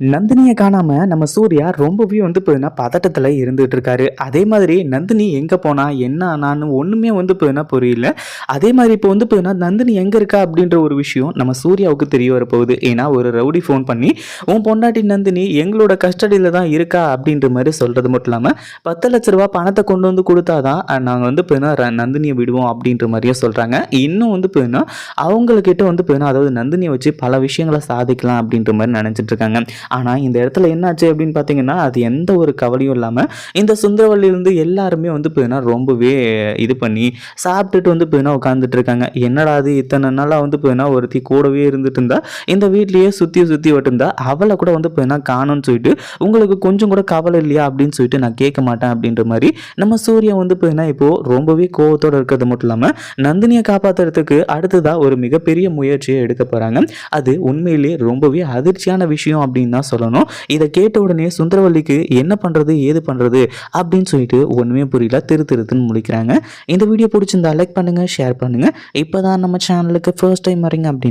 நந்தினியை காணாம நம்ம சூர்யா ரொம்பவே வந்து பார்த்தீங்கன்னா பதட்டத்தில் இருந்துகிட்டு இருக்காரு. அதே மாதிரி நந்தினி எங்கே போனா என்ன ஆனான்னு ஒன்றுமே வந்து பார்த்தீங்கன்னா புரியல. அதே மாதிரி இப்போ வந்து பார்த்தீங்கன்னா நந்தினி எங்கே இருக்கா அப்படின்ற ஒரு விஷயம் நம்ம சூர்யாவுக்கு தெரிய வரப்போகுது. ஏன்னா ஒரு ரவுடி ஃபோன் பண்ணி உன் பொண்டாட்டி நந்தினி எங்களோட கஸ்டடியில் தான் இருக்கா? அப்படின்ற மாதிரி சொல்கிறது மட்டும் இல்லாமல் பத்து லட்ச ரூபா பணத்தை கொண்டு வந்து கொடுத்தா தான் நாங்கள் வந்து பார்த்தீங்கன்னா நந்தினியை விடுவோம் அப்படின்ற மாதிரியும் சொல்கிறாங்க இன்னும் வந்து பார்த்தீங்கன்னா அவங்கக்கிட்ட வந்து பார்த்தீங்கன்னா அதாவது நந்தினியை வச்சு பல விஷயங்களை சாதிக்கலாம் அப்படின்ற மாதிரி நினச்சிட்டு இருக்காங்க. ஆனால் இந்த இடத்துல என்னாச்சு அப்படின்னு பார்த்தீங்கன்னா அது எந்த ஒரு கவலையும் இல்லாமல் இந்த சுந்தரவல்லியிலேருந்து எல்லாருமே வந்து போயினா ரொம்பவே இது பண்ணி சாப்பிட்டுட்டு வந்து போயினா உட்காந்துட்டு இருக்காங்க. என்னடா அது இத்தனை நாளாக வந்து போயினா ஒருத்தி கூடவே இருந்துட்டு இருந்தா இந்த வீட்லேயே சுற்றி சுற்றி விட்டுருந்தா அவளை கூட வந்து போயினா காணும்னு சொல்லிட்டு உங்களுக்கு கொஞ்சம் கூட கவலை இல்லையா அப்படின்னு சொல்லிட்டு நான் கேட்க மாட்டேன் அப்படின்ற மாதிரி நம்ம சூரியன் வந்து போயினா இப்போது ரொம்பவே கோவத்தோடு இருக்கிறது மட்டும் இல்லாமல் நந்தினியை காப்பாற்றுறதுக்கு அடுத்ததாக ஒரு மிகப்பெரிய முயற்சியை எடுக்க போகிறாங்க அது உண்மையிலேயே ரொம்பவே அதிர்ச்சியான விஷயம் அப்படின்னா தான் சொல்லணும். இதை கேட்ட உடனே சுந்தரவல்லிக்கு என்ன பண்ணுறது ஏது பண்ணுறது அப்படின்னு சொல்லிட்டு ஒன்றுமே புரியல. திரு திருத்துன்னு முடிக்கிறாங்க இந்த வீடியோ பிடிச்சிருந்தா லைக் பண்ணுங்கள் ஷேர் பண்ணுங்கள் இப்போ தான் நம்ம சேனலுக்கு ஃபர்ஸ்ட் டைம் வரீங்க அப்படின்னு